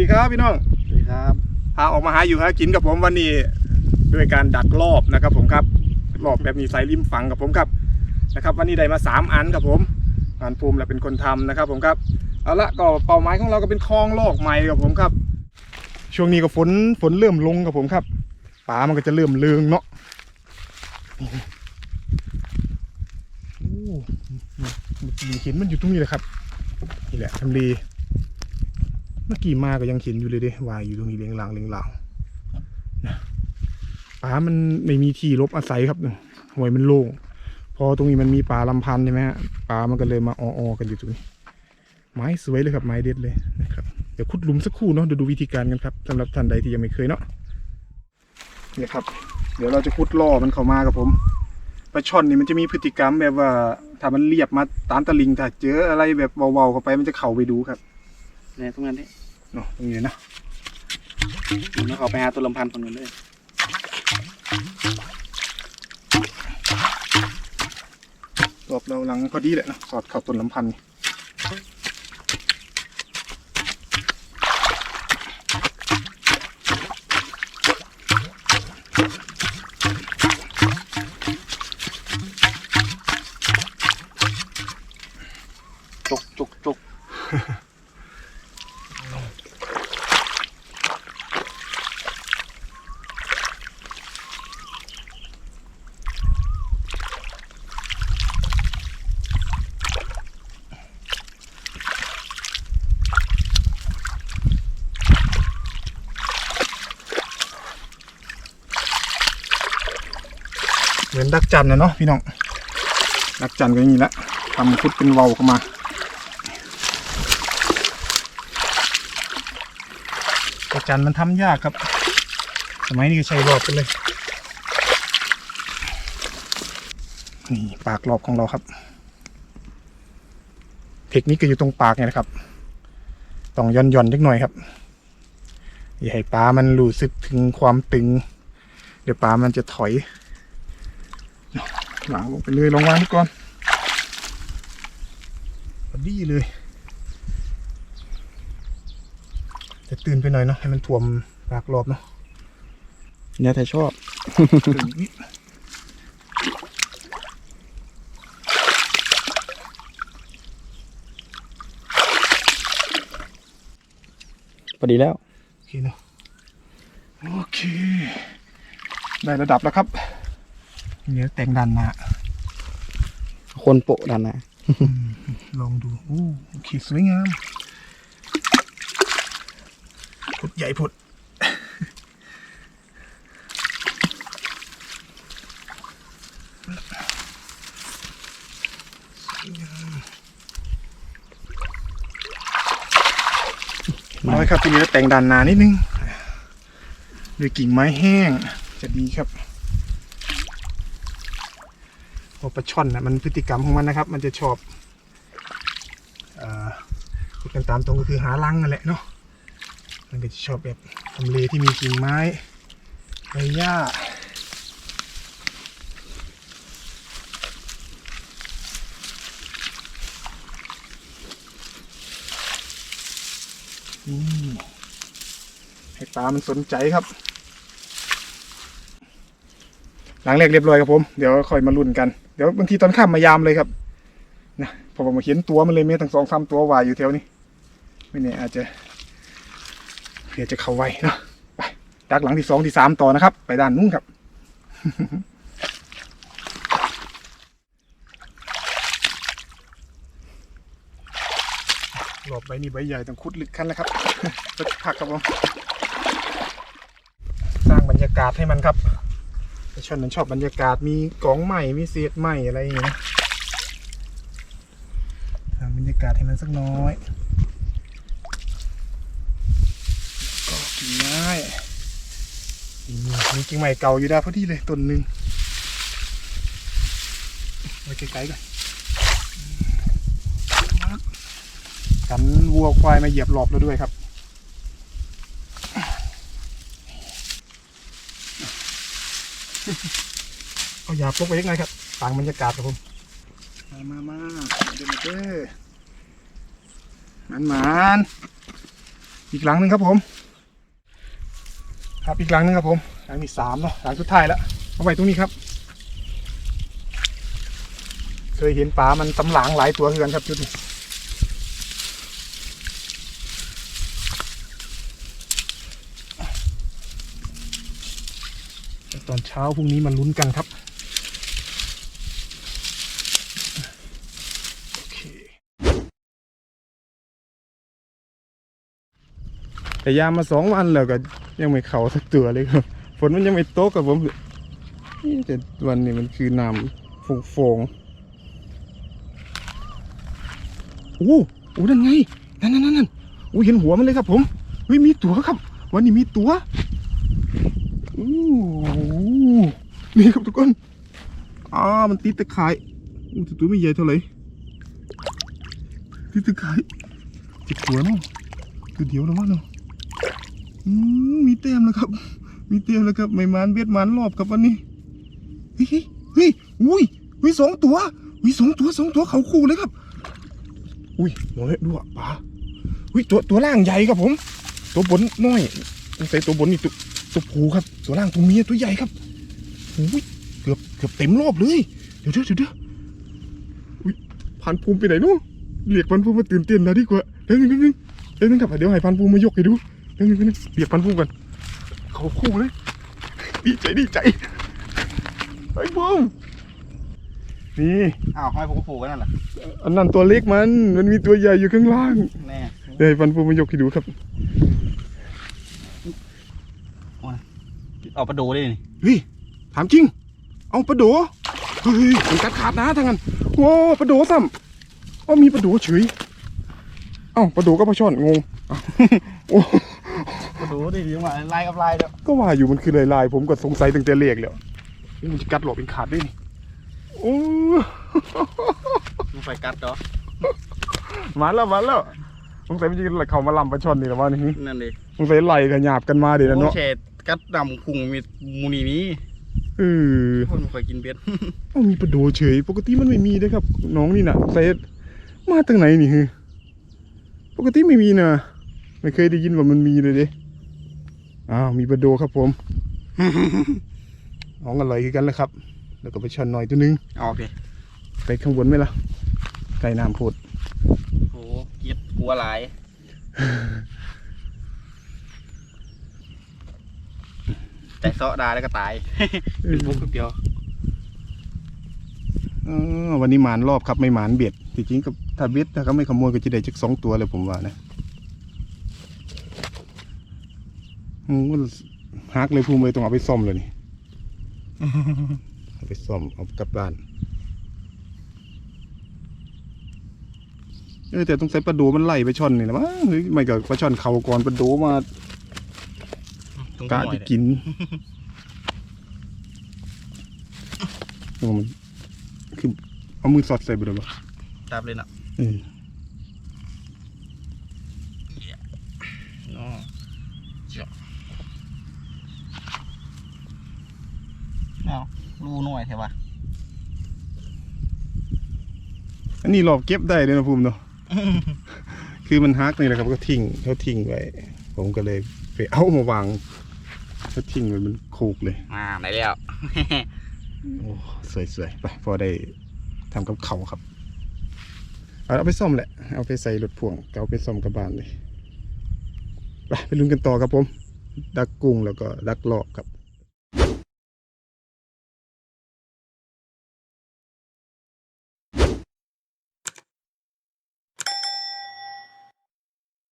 ดีครับพี่น้องสวัสดีครับพาออกมาหาอยู่หากินกับผมวันนี้ด้วยการดักรอบนะครับผมครับรอบแบบมีไซริมฝังกับผมครับนะครับ วันนี้ได้มาสามอันครับผมงานภูมิแหละเป็นคนทำนะครับ ผมครับเอาละก็เป้าหมายของเราก็เป็นคลองลอกใหม่ครับผมครับ ช่วงนี้ก็ฝนฝนเริ่มลงครับผมครับป่ามันก็จะเริ่มเลืองเนาะนี่โอ้มีเห็นมันอยู่ตรงนี้แหละครับนี่แหละทำเลเมื่อกี้มาก็ยังเห็นอยู่เลยเด้วายอยู่ตรงนี้เลียงหลางเลียงลางนะป่ามันไม่มีที่รบอาศัยครับหวยมันโล่งพอตรงนี้มันมีป่าลำพันธ์ใช่ไหมฮะป่ามันก็เลยมาออๆกันอยู่ตรงนี้ไม้สวยเลยครับไม้เด็ดเลยนะครับเดี๋ยวขุดหลุมสักครู่เนาะเดี๋ยวดูวิธีการกันครับสำหรับท่านใดที่ยังไม่เคยเนาะเนี่ยครับ เดี๋ยวเราจะขุดล่อมันเข้ามากับผมปลาช่อนนี่มันจะมีพฤติกรรมแบบว่าถ้ามันเรียบมาตามตะลิงถ้าเจออะไรแบบเบาๆเข้าไปมันจะเข้าไปดูครับ เนี่ยตรงนั้นนี่เนาะตรงนี้นะแล้วเขาไปหาตัวลำพันธ์คนนู้นเลยรอบเราหลังพอดีแหละนะสอดเข้าต้นลำพันธ์จุกจุกจุก เหมือนดักจันนะเนาะพี่น้องดักจันก็อย่างนี้ละทำขุดเป็นเวาเข้ามากระจันมันทำยากครับ สมัยนี้ก็ใช้รอบกันเลยนี่ปากรอบของเราครับ เทคนิคก็อยู่ตรงปากเนี่ยนะครับ ต้องย่อนย่อนๆเล็กหน่อยครับ อย่าให้ปลามันรู้สึกถึงความตึง เดี๋ยวปลามันจะถอย วางลงไปเลยลองวางดูก่อนพอดีเลย จะตื่นไปหน่อยเนาะให้มันท่วมปากรอบเนาะเนี่ยแต่ชอบตื่นอีกนิดพอดีแล้ว โอเคเนาะโอเค ได้ระดับแล้วครับ เดี๋ยวแต่งดันหนะคนโปะดันนะลองดูอู้โอเคสวยงามพุดใหญ่พุดน้อยครับทีนี้จะแต่งดันหนานิดนึงด้วยกิ่งไม้แห้งจะดีครับเพราะ ปลาช่อนนะมันพฤติกรรมของมันนะครับ มันจะชอบอพูดกันตามตรงก็คือหารังนั่นแหละเนาะมันก็จะชอบแบบทำเลที่มีกิ่งไม้ใบหญ้าให้ปลามันสนใจครับ หลังแรกเรียบร้อยครับผม เดี๋ยวค่อยมาลุ้นกัน ดี๋ยวบางทีตอนข้ามมายามเลยครับนะพอผมมาเห็นตัวมันเลยมีทั้งสองสามตัววายอยู่แถวนี้ ไม่แน่อาจจะเผื่อจะเข้าไวเนาะไปดักหลังที่สองที่สามต่อนะครับ ไปด้านนู้นครับหลบใบนี้ใบใหญ่ต้องคุดลึกขั้นแล้วครับสักพักครับผมสร้างบรรยากาศให้มันครับ ไอ้ชนมันชอบบรรยากาศมีกองใหม่มีเศษใหม่อะไรอย่างเงี้ยทำบรรยากาศให้มันสักน้อยก็กินง่ายมีกิ่งใหม่เก่าอยู่ได้พอดีเลยต้นหนึ่งไว้ไกลๆก่อนกันวัวควายมาเหยียบหลอบแล้วด้วยครับ เอายาพกไปยังไงครับ ต่างบรรยากาศครับผม มามามาเดินมาเด้อมันมันอีกหลังหนึ่งครับผม ครับอีกหลังหนึงครับผมหลังที่สามเนาะหลังสุดท้ายแล้วเอาไว้ตรงนี้ครับ เคยเห็นปลามันตำหลังหลายตัวคือกันครับจุดนี้ ตอนเช้าพรุ่งนี้มาลุ้นกันครับแต่ยามมาสองวันแล้วก็ยังไม่เข่าสักตัวเลยครับ ฝนมันยังไม่ตกกับผมนี่แต่วันนี้มันคือน้ำฟงฟงโอ้โอ้นั่นไง นั่นนั่นนั่นโอ้เห็นหัวมันเลยครับผมเฮ้ยมีตัวครับ วันนี้มีตัวอู้ นี่ครับทุกคนอ่ามันติดตะข่ายอู้ตัวไม่ใหญ่เท่าไหร่ติดตะข่ายจิบตัวเนาะตัวเดียวแล้วมั้งเนาะอืมมีเต็มแล้วครับ มีเต็มแล้วครับไม่มันเบ็ดมันรอบครับวันนี้เฮ้ยเฮ้ยอุ้ยอุ้ยสองตัวอุ้ยสองตัวสองตัวเขาคู่เลยครับ อุ้ยโอ้ยดูอะปลาอุ้ยตัวตัวล่างใหญ่ครับผม ตัวบนน้อยสงสัยตัวบนนี่ตัวตัวผูครับ ตัวล่างตัวเมียตัวใหญ่ครับ อุ้ยเกือบเกือบเต็มรอบเลย เดี๋ยวเดี๋ยวเดี๋ยวเดี๋ยวอุ้ยพันภูมิไปไหนนู้นเรียกพันภูมิมาตื่นเต้นนะดีกว่าเดี๋ยวนึงเดี๋ยวนึงเดี๋ยวนึงครับเดี๋ยวให้พันภูมิมายกให้ดูเดี๋ยวนึงเดี๋ยวนึงเรียกพันภูมิกันเขาคู่เลยดีใจดีใจไอ้ภูมินี่อ้าวทำไมผมก็ผูกกันนั่นล่ะอันนั้นตัวเล็กมัน มันมีตัวใหญ่อยู่ข้างล่างแน่เดี๋ยวให้พันภูมิมายกให้ดูครับเอาประดูได้นี่เฮ้ย ถามจริง เอาปลาโดเฮ้ยมันกัดขาดนะทางนั้นโอ้ปลาโดซ้ำว่ามีปลาโดเฉยเอ้าปลาโดก็ปลาช่อนงงอ้าวโอ้ประดูได้ดีมาลายกับลายเด้อก็ว่าอยู่มันคือลายๆผมก็สงสัยตั้งแต่เรียกแล้วนี่มันจะกัดหลอกเป็นขาดด้วยนี่โอ้มันไฟกัดเนาะมาแล้วมาแล้วสงสัยมันจะเขามาลำปลาช่อนนี่แหละวะนี่นั่นดิสงสัยไหลกันหยาบกันมาเดี๋ยวนะโอ้เนาะเฉดกัดดำคุงมีมูนีนี้ เออคนไม่ค่อยกินเบ็ดเอ้ามีปลาโดเฉย ปกติมันไม่มีนะครับ น้องนี่น่ะใส่มาตั้งไหนนี่ฮือปกติไม่มีนะไม่เคยได้ยินว่ามันมีเลยเด้อ้าวมีปลาโดครับผมน้องอร่อยคือกันแหล้วครับ แล้วก็ไปช่อนหน่อยตัวนึงเอาโอเคไปข้างบนไหมล่ะไก่น้ำโพดโอ้เกลียดกลัวหลาย แต่เสาะดาแล้วก็ตายเอเป็นอพวกเดียวเออวันนี้หมานรอบครับไม่หมานเบ็ดจริงๆกับถ้าเบ็ดถ้าเขาไม่ขโมยก็จะได้จักสองตัวเลยผมว่านะอืมฮักเลยภูมิเลยต้องเอาไปซ่อมเลยนี่ เอาไปซ่อมเอากลับบ้านเออแต่ต้องใส่ปลาโดมันไล่ไปช่อนนี่นะมั้งเฮ้ยไม่ก็ปลาช่อนเขาก่อนปลาโดมา ตรงกะหน่อยที่เนี่ยกินโอ้มันคือเอามือสอดใส่ไปเลยปะจับเลยนะเอออ๋อเจ้าเอารูหน่อยเถอะวะอันนี้รอบเก็บได้เลยนะภูมิเนาะ คือมันฮักนี่แหละครับก็ทิ้งเขาทิ้งไว้ ผมก็เลยไปเอามาวาง เขาทิ้งไว้มันโคกเลย อ่าไหนแล้ว โอ้สวยๆไปพอได้ทำกับเขาวครับเอาเอาไปซ่อมแหละ เอาไปใส่รถพ่วงก็เอาไปซ่อมกับบ้านเลย ไปไปลุ้นกันต่อครับผม ดักกุ้งแล้วก็ดักหลอกครับ